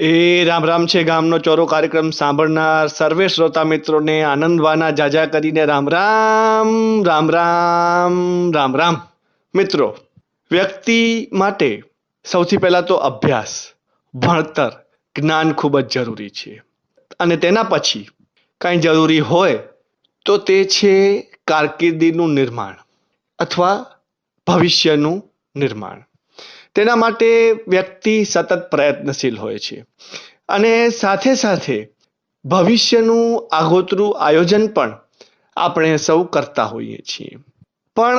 એ રામ રામ છે ગામનો ચોરો કાર્યક્રમ સાંભળનાર સર્વે શ્રોતા મિત્રોને આનંદવાના જાજા કરીને રામ રામ રામ રામ રામ રામ. મિત્રો, વ્યક્તિ માટે સૌથી પહેલાં તો અભ્યાસ, ભણતર, જ્ઞાન ખૂબ જ જરૂરી છે. અને તેના પછી કાંઈ જરૂરી હોય તો તે છે કારકિર્દીનું નિર્માણ અથવા ભવિષ્યનું નિર્માણ. તેના માટે વ્યક્તિ સતત પ્રયત્નશીલ હોય છે. અને સાથે સાથે ભવિષ્યનું આગોતરું આયોજન પણ આપણે સૌ કરતા હોઈએ છીએ. પણ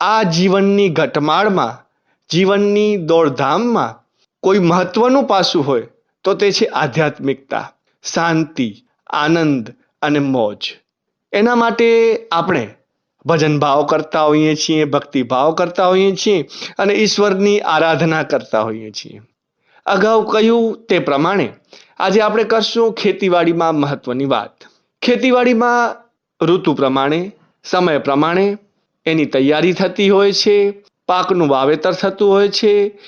આ જીવનની ઘટમાળમાં, જીવનની દોડધામમાં કોઈ મહત્વનું પાસું હોય તો તે છે આધ્યાત્મિકતા, શાંતિ, આનંદ અને મોજ. એના માટે આપણે ભજન ભાવ કરતા હોઈએ છીએ, ભક્તિ ભાવ કરતા હોઈએ છીએ અને ઈશ્વરની આરાધના કરતા હોઈએ છીએ. અગાઉ કહ્યું તે પ્રમાણે આજે આપણે કરશું ખેતીવાડીમાં મહત્વની વાત. ખેતીવાડીમાં ઋતુ પ્રમાણે, સમય પ્રમાણે એની તૈયારી થતી હોય છે, પાકનું વાવેતર થતું હોય છે,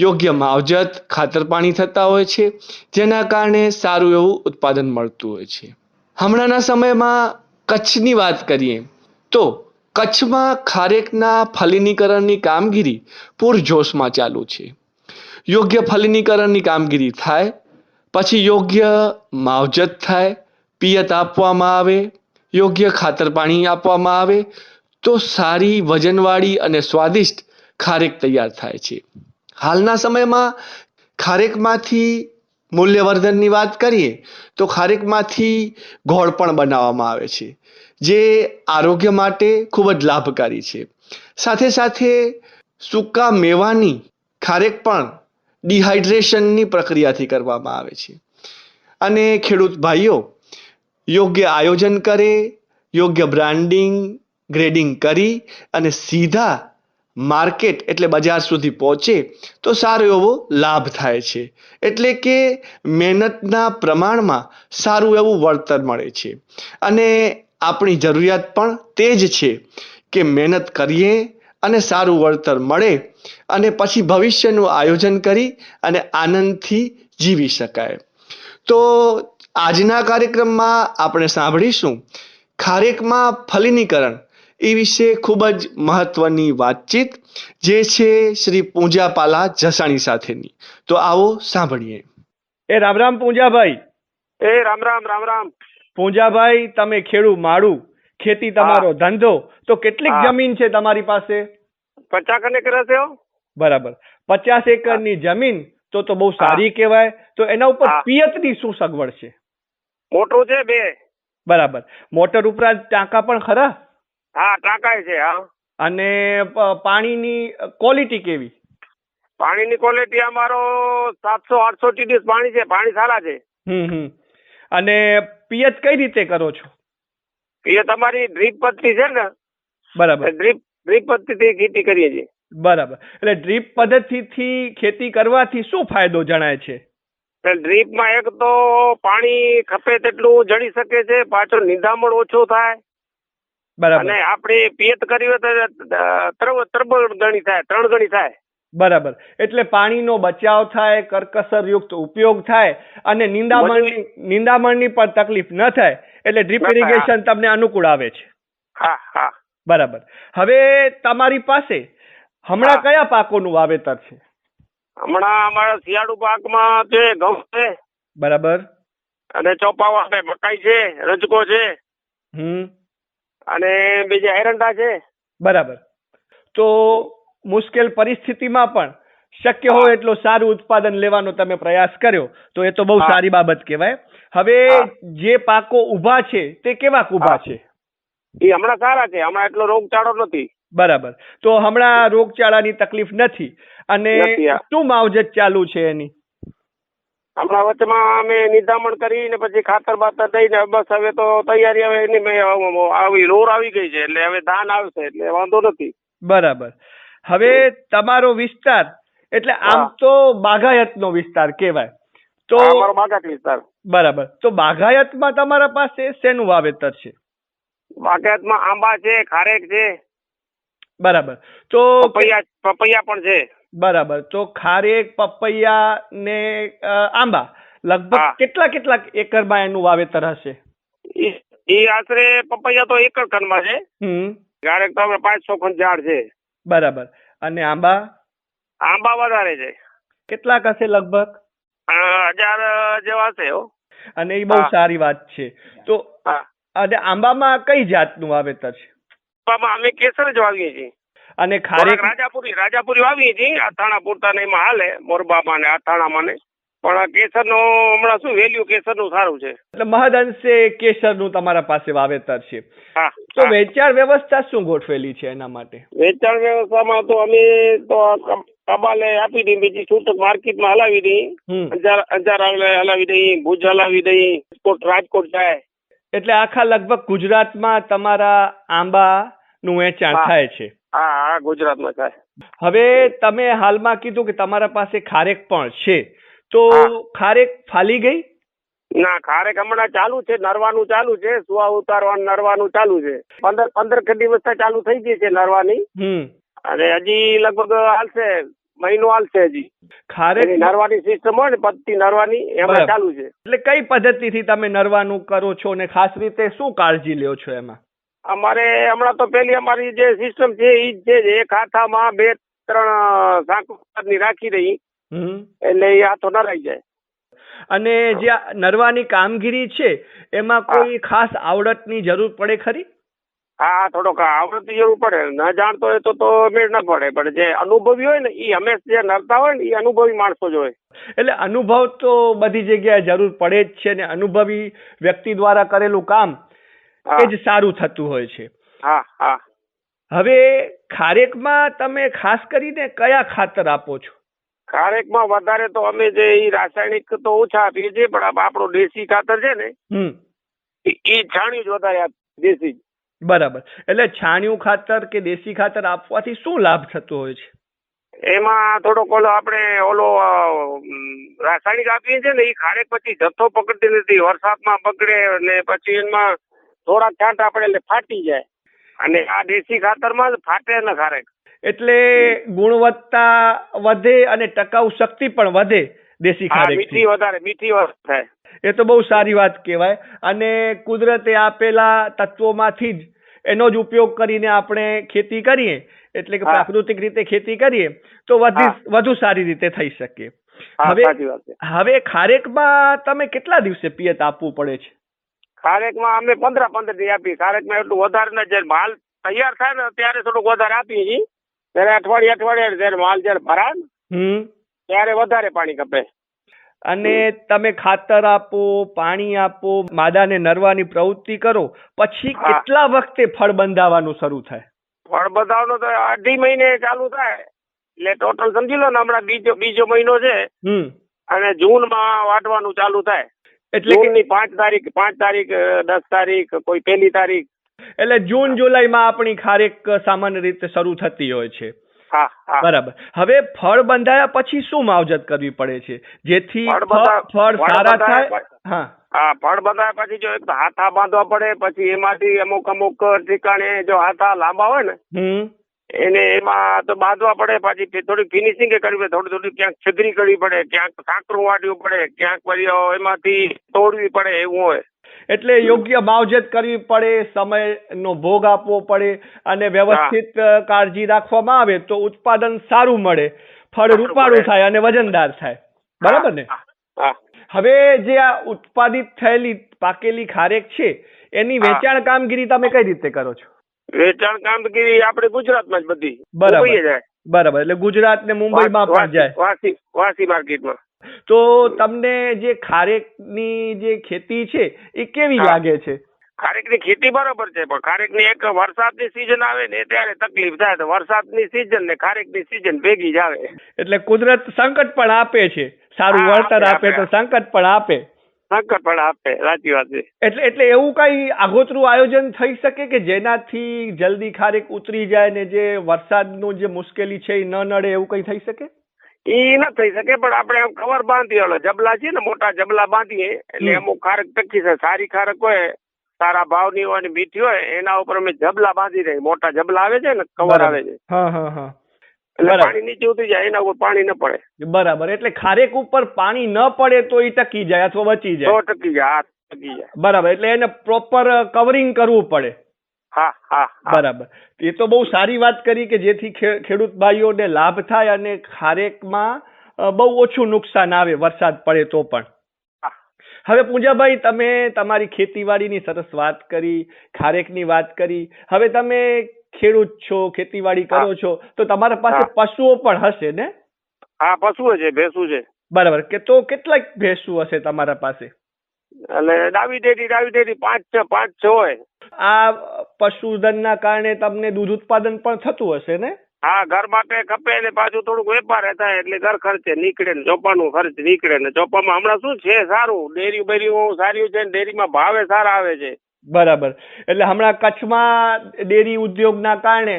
યોગ્ય માવજત, ખાતર પાણી થતા હોય છે, જેના કારણે સારું એવું ઉત્પાદન મળતું હોય છે. હમણાંના સમયમાં કચ્છની વાત કરીએ તો કચ્છમાં ખારેકના ફલિનીકરણની કામગીરી પૂરજોશમાં ચાલુ છે. યોગ્ય ફલિનીકરણની કામગીરી થાય, પછી યોગ્ય માવજત થાય, પિયત આપવામાં આવે, યોગ્ય ખાતર પાણી આપવામાં આવે, તો સારી વજનવાળી અને સ્વાદિષ્ટ ખારેક તૈયાર થાય છે. હાલના સમયમાં ખારેકમાંથી મૂલ્યવર્ધનની વાત કરીએ, તો ખારેકમાંથી ગોળ પણ બનાવવામાં આવે છે. જે આરોગ્ય માટે ખૂબ જ લાભકારી છે. સાથે સાથે સૂકા મેવાની ખારેક પણ ડિહાઇડ્રેશનની પ્રક્રિયાથી કરવામાં આવે છે. અને ખેડૂત ભાઈઓ, યોગ્ય આયોજન કરે, યોગ્ય બ્રાન્ડિંગ, ગ્રેડિંગ કરી અને સીધા માર્કેટ એટલે બજાર સુધી પહોંચે તો સારો એવો લાભ થાય છે. એટલે કે મહેનતના પ્રમાણમાં સારું એવું વળતર મળે છે. અને આપણી જરૂરિયાત પણ તે જ છે કે મહેનત કરીએ અને સારું વળતર મળે અને પછી ભવિષ્યનું આયોજન કરી અને આનંદથી જીવી શકાય. તો આજના કાર્યક્રમમાં આપણે સાંભળીશું ખારેકમાં ફલિનીકરણ એ વિશે ખૂબ જ મહત્વની વાતચીત જે છે શ્રી પૂંજાપાલા જસાણી સાથેની. તો આવો સાંભળીએ. એ રામ રામ પૂંજાભાઈ. એ રામ રામ રામ રામ. પૂંજાભાઈ તમે ખેડૂ માળું ખેતી તમારો ધંધો તો કેટલીક જમીન છે તમારી પાસે? પચાસ એકર કરે છે બરાબર. પચાસ એકરની જમીન તો તો બહુ સારી કહેવાય. તો એના ઉપર પિયતની શું સગવડ છે? મોટું છે બે. બરાબર. મોટર ઉપરાંત ટાંકા પણ ખરા? હા ટાંકાય છે હા. અને પાણીની ક્વોલિટી કેવી? પાણીની ક્વોલિટી અમારો સાતસો આઠસો ટીડીએસ પાણી છે. પાણી સારા છે. હમ હમ. અને પિયત કઈ રીતે કરો છો? એ તમારી ડ્રીપ પદ્ધતિ છે ને બરાબર. ડ્રીપ ડ્રીપ પદ્ધતિથી ખેતી કરીએ છીએ. બરાબર. એટલે ડ્રીપ પદ્ધતિથી ખેતી કરવાથી શું ફાયદો જણાય છે? ડ્રીપમાં એક તો પાણી ખપે તેટલું જડી શકે છે પાછો નિંદામણ ઓછું થાય. બરાબર. અને આપણે પિયત કરી હોય તો ત્રણ ત્રણ ગણી થાય ત્રણ ગણી થાય. બરાબર. એટલે પાણીનો બચાવ થાય કરકસર યુક્ત ઉપયોગ થાય અને નિંદામણની નિંદામણની પણ તકલીફ ન થાય એટલે ડ્રીપ. ઇરિગેશન તમને અનુકૂળ આવે છે. હા હા. બરાબર. હવે તમારી પાસે હમણાં. કયા પાકોનું વાવેતર છે? હમણાં અમારા શિયાળુ પાકમાં છે ઘઉં છે. બરાબર. અને ચોપાવા છે મકાઈ છે રજકો છે. હમ. અને બીજા એરંડા છે. બરાબર. તો મુશ્કેલ પરિસ્થિતિમાં પણ શક્ય હોય એટલો સારું ઉત્પાદન લેવાનો તમે પ્રયાસ કર્યો તો એ તો બહુ સારી બાબત કહેવાય. હવે જે પાકો ઊભા છે તે કેવા ઊભા છે? એ હમણાં સારા છે હમણાં એટલો રોગચાળો નથી. બરાબર. તો હમણાં રોગચાળાની તકલીફ નથી. અને શું માવજત ચાલુ છે એની? હમણાં વચમાં અમે નિદામણ કરીને પછી ખાતર બાતર દઈને બસ હવે તો તૈયારી હવે એની મેં આવી રોર આવી ગઈ છે એટલે હવે ધાન આવશે એટલે વાંધો નથી. બરાબર. હવે તમારો વિસ્તાર એટલે આમ તો બાગાયતનો વિસ્તાર કહેવાય. તો અમારો વિસ્તાર. બરાબર. તો બાગાયતમાં તમારા પાસે શેનું વાવેતર છે? બાગાયતમાં આંબા છે ખારેક છે. બરાબર. તો પપૈયા પપૈયા પણ છે. બરાબર. તો ખારેક પપૈયા ને આંબા. લગભગ કેટલા કેટલા એકરમાં એનું વાવેતર હશે? એ આશરે પપૈયા તો એકર ખંડમાં છે. હમ. ક્યારેક તો આપણે પાંચસો ખંડ ઝાડ છે. બરાબર. અને આંબા? આંબા વધારે છે. કેટલાક હશે લગભગ? હજાર જેવા છે હો. અને એ બહુ સારી વાત છે. તો અને આંબામાં કઈ જાતનું વાવેતર છે? આંબામાં અમે કેસર જ વાવીએ છીએ. અને ખારેક રાજાપુરી રાજાપુરી વાવીએ છીએ. અથાણા પૂરતા ને એમાં હાલે મોરબામાં ને અથાણામાં ને. પણ આ કેસરનો હમણાં શું વેલ્યુ કેસરનું સારું છે? એટલે મહદઅંશે કેસરનું તમારા પાસે વાવેતર છે. તો વેચાણ વ્યવસ્થા શું ગોઠવેલી છે એના માટે? વેચાણ વ્યવસ્થામાં તો અમે તો કબાલે આપી દઈ બીજી છૂટક માર્કેટમાં હલાવી દઈ અંજાર અંજાર હલાવી દઈ ભુજ હલાવી દઈ રાજકોટ રાજકોટ જાય. એટલે આખા લગભગ ગુજરાતમાં તમારા આંબા નું વેચાણ થાય છે. હા હા ગુજરાતમાં થાય. હવે તમે હાલમાં કીધું કે તમારા પાસે ખારેક પણ છે. તો ખારેક ફાલી ગઈ? ના ખારેક હમણાં ચાલુ છે નરવાનું ચાલુ છે સુવા ઉતારવાનું નરવાનું ચાલુ છે. પંદર પંદર ખંડી વસ્તા ચાલુ થઈ ગઈ છે નરવાની. અને હજી લગભગ હાલશે મહિનો હાલશે હજી. ખારેક નરવાની સિસ્ટમ હોય ને પત્તી નરવાની એમાં ચાલુ છે. એટલે કઈ પદ્ધતિથી તમે નરવાનું કરો છો અને ખાસ રીતે શું કાળજી લ્યો છો એમાં? અમારે હમણાં તો પેલી અમારી જે સિસ્ટમ છે એ જ છે. એક હાથામાં બે ત્રણ સાંકળની રાખી દઈ. હમ એટલે એ હાથો નરાઈ જાય. અને જે નરવાની કામગીરી છે એમાં કોઈ ખાસ આવડતની જરૂર પડે ખરી? હા થોડોક આવડતની જરૂર પડે. ન જાણતો હોય તો તો મેળ ન પડે. પણ જે અનુભવી હોય ને એ હંમેશ જે નરતા હોય ને એ અનુભવી માણસો જ હોય. એટલે અનુભવ તો બધી જગ્યાએ જરૂર પડે જ છે ને અનુભવી વ્યક્તિ દ્વારા કરેલું કામ એ જ સારું થતું હોય છે. હા હા. હવે ખારેકમાં તમે ખાસ કરીને કયા ખાતર આપો છો? ખારેકમાં વધારે તો અમે જે રાસાયણિક તો ઓછા આપીએ છીએ પણ આપ- આપણું દેશી ખાતર છે ને એ છાણ્યું જ વધારે દેશી બરાબર. એટલે છાણિયું ખાતર કે દેશી ખાતર આપવાથી શું લાભ થતો હોય છે? એમાં થોડોક ઓલો આપણે ઓલો રાસાયણિક આપીએ છીએ ને એ ખારેક પછી જથ્થો પકડતી નથી વરસાદમાં પકડે ને પછી એમાં થોડાક છાંટ આપણે એટલે ફાટી જાય. અને આ દેશી ખાતરમાં જ ફાટે ને ખારેક. એટલે ગુણવત્તા વધે અને ટકાઉ શક્તિ પણ વધે દેશી મીઠી વધારે મીઠી થાય. એ તો બહુ સારી વાત કહેવાય. અને કુદરતે આપેલા તત્વોમાંથી જ એનો જ ઉપયોગ કરીને આપણે ખેતી કરીએ. એટલે કે પ્રાકૃતિક રીતે ખેતી કરીએ તો વધી વધુ સારી રીતે થઈ શકે. હવે હવે ખારેકમાં તમે કેટલા દિવસે પિયત આપવું પડે છે? ખારેકમાં અમે પંદર પંદર દિવસ આપીએ. ખારેકમાં એટલું વધારે ન જ્યારે માલ તૈયાર થાય ને ત્યારે થોડુંક વધારે આપીએ છીએ. ત્યારે અઠવાડિયે અઠવાડિયે જયારે માલ જયારે ભરાય હમ. ત્યારે વધારે પાણી કપે અને તમે ખાતર આપો પાણી આપો માદાને નરવાની પ્રવૃત્તિ કરો પછી કેટલા વખતે ફળ બંધાવાનું શરૂ થાય? ફળ બંધાવવાનું તો અઢી મહિને ચાલુ થાય. એટલે ટોટલ સમજી લો ને હમણાં બીજો બીજો મહિનો છે. હમ. અને જૂનમાં વાટવાનું ચાલુ થાય. એટલે કે પાંચ તારીખ પાંચ તારીખ દસ તારીખ કોઈ પહેલી તારીખ. એટલે જૂન જુલાઈમાં આપણી ખારેક સામાન્ય રીતે શરૂ થતી હોય છે. બરાબર. હવે ફળ બંધાયા પછી શું માવજત કરવી પડે છે? જેથી ફળ સારા થાય હા. હા ફળ બંધાયા પછી જો એક હાથા બાંધવા પડે પછી એમાંથી અમુક અમુક ઠેકાણે જો હાથા લાંબા હોય ને એને એમાં તો બાંધવા પડે પછી થોડી ફિનિશિંગ કરવી પડે થોડી થોડી ક્યાંક છગરી કરવી પડે ક્યાંક સાંકરું વાટવું પડે ક્યાંક પછી એમાંથી તોડવી પડે એવું હોય. એટલે યોગ્ય માવજત કરવી પડે સમયનો ભોગ આપવો પડે અને વ્યવસ્થિત કાળજી રાખવામાં આવે તો ઉત્પાદન સારું મળે ફળ રૂપાળું થાય અને વજનદાર થાય. બરાબર ને? હવે જે આ ઉત્પાદિત થયેલી પાકેલી ખારેક છે એની વેચાણ કામગીરી તમે કઈ રીતે કરો છો? વેચાણ કામગીરી આપણે ગુજરાતમાં જ બધી. બરાબર. બરાબર. એટલે ગુજરાત ને મુંબઈમાં પણ જાય. વાસી વાસી માર્કેટમાં. તો તમને જે ખારેકની જે ખેતી છે એ કેવી લાગે છે? ખારેકની ખેતી બરોબર છે પણ ખારેકની એક વરસાદની સિઝન આવે ને ત્યારે તકલીફ થાય તો વરસાદની સિઝન ને ખારેકની સિઝન ભેગી જ આવે. એટલે કુદરત સંકટ પણ આપે છે. સારું વળતર આપે, તો સંકટ પણ આપે. સંકટ પણ આપે સાચી વાત છે. એટલે એટલે એવું કઈ આગોતરું આયોજન થઈ શકે કે જેનાથી જલ્દી ખારેક ઉતરી જાય ને જે વરસાદનું જે મુશ્કેલી છે એ ન નડે એવું કઈ થઈ શકે? ઈ ન થઈ શકે પણ આપણે આમ કવર બાંધીએ ઓલો જબલા છે ને મોટા જબલા બાંધીએ એટલે અમુક ખારક ટકી છે. સારી ખારક હોય સારા ભાવની હોય મીઠી હોય એના ઉપર અમે જબલા બાંધી દઈએ. મોટા જબલા આવે છે ને કવર આવે છે. એટલે. પાણી નીચે ઉતરી જાય એના ઉપર પાણી ન પડે. બરાબર. એટલે ખારેક ઉપર પાણી ન પડે તો એ ટકી જાય અથવા બચી તો જાય ટકી જાય ટકી જાય. બરાબર. એટલે એને પ્રોપર કવરિંગ કરવું પડે. બરાબર. એ તો બહુ સારી વાત કરી કે જેથી ખેડૂત ભાઈઓને લાભ થાય અને ખારેકમાં બહુ ઓછું નુકસાન આવે વરસાદ પડે તો પણ. હવે પૂજાભાઈ તમે તમારી ખેતીવાડીની સરસ વાત કરી ખારેકની વાત કરી. હવે તમે ખેડૂત છો ખેતીવાડી કરો છો તો તમારા પાસે પશુઓ પણ હશે ને? હા પશુઓ છે ભેંસું છે. બરાબર. કે તો કેટલાક ભેંસું હશે તમારા પાસે? એટલે ડાવી ડેરી ડાવી ડેરી પાંચ છ પાંચ છ હોય. આ પશુધનના કારણે તમને દૂધ ઉત્પાદન પણ થતું હશે ને? હા ઘર માટે ખપે ને પાછું થોડુંક વેપાર થાય એટલે ઘર ખર્ચે નીકળે ને ચોપાનું ખર્ચ નીકળે ને ચોપામાં હમણાં શું છે સારું ડેરી બેરી સારી છે ને ડેરીમાં ભાવે સારા આવે છે. બરાબર. એટલે હમણાં કચ્છમાં ડેરી ઉદ્યોગના કારણે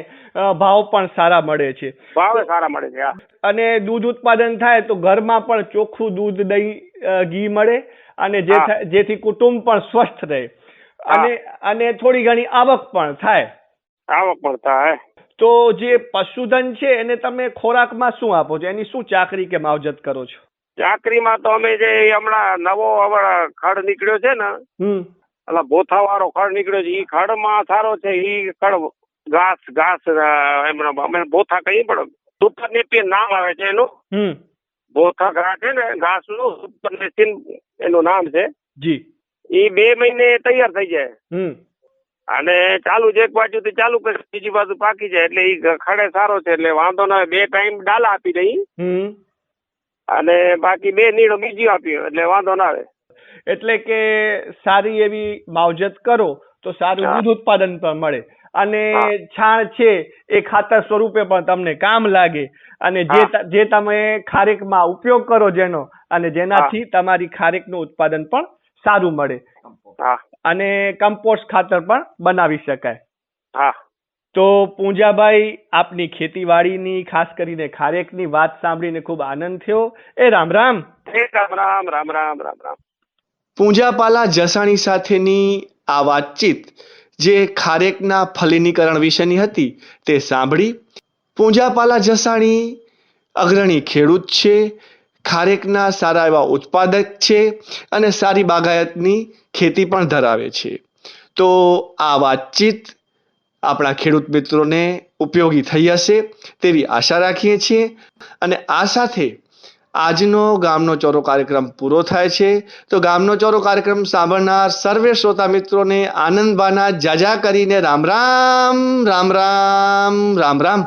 ભાવ પણ સારા મળે છે. ભાવે સારા મળે છે અને દૂધ ઉત્પાદન થાય તો ઘરમાં પણ ચોખ્ખું દૂધ દહીં ઘી મળે અને જે જેથી કુટુંબ પણ સ્વસ્થ રહે. અને અને થોડી ઘણી આવક પણ થાય. આવક પણ થાય. તો જે પશુધન છે એને તમે ખોરાકમાં શું આપો છો? એની શું ચાકરી કે માવજત કરો છો? ચાકરીમાં તો અમે જે હમણાં નવો હવે ખડ નીકળ્યો છે ને હમ. એટલે ભોથા વાળો ખડ નીકળ્યો છે એ ખડમાં સારો છે એ ખડ ઘાસ ઘાસ એમના અમે ભોથા કહીએ પણ સુપર નેપિયર નામ આવે છે એનું. હમ બોથા ઘા છે ને ઘાસનું સુપર એનું નામ છે. જી. એ બે મહિને તૈયાર થઈ જાય. હમ. અને ચાલુ જ એક બાજુથી ચાલુ કરી બીજી બાજુ પાકી જાય. એટલે એ ખડે સારો છે એટલે વાંધો ના બે ટાઈમ ડાલા આપી દઈ અને બાકી બે નીડો બીજી આપી એટલે વાંધો ના આવે. એટલે કે સારી એવી માવજત કરો તો સારું. દૂધ ઉત્પાદન પણ મળે. અને છાણ છે એ ખાતર સ્વરૂપે પણ તમને કામ લાગે. અને જે જે તમે ખારેકમાં ઉપયોગ કરો જેનો અને જેનાથી તમારી ખારેકનું ઉત્પાદન પણ સારું મળે. અને કમ્પોસ્ટ ખાતર પણ બનાવી શકાય. હા. તો પૂંજાભાઈ આપની ખેતીવાડીની ખાસ કરીને ખારેકની વાત સાંભળીને ખૂબ આનંદ થયો. એ રામ રામ. રામ રામ રામ રામ રામ રામ. પૂંજાપાલા જસાણી સાથેની આ વાતચીત જે ખારેકના ફલિનીકરણ વિશેની હતી, તે સાંભળી. પૂંજાપાલા જસાણી, અગ્રણી ખેડૂત છે, ખારેકના સારા એવા ઉત્પાદક છે અને સારી બાગાયતની ખેતી પણ ધરાવે છે. તો આ વાતચીત આપણા ખેડૂત મિત્રોને ઉપયોગી થઈ હશે તેવી આશા રાખીએ છીએ અને આ સાથે આજનો ગામનો ચોરો કાર્યક્રમ પૂરો થાય છે. તો ગામનો ચોરો કાર્યક્રમ સાંભળનાર સર્વે શ્રોતા મિત્રોને આનંદબાના જાજા કરીને રામ રામ રામ રામ રામ રામ.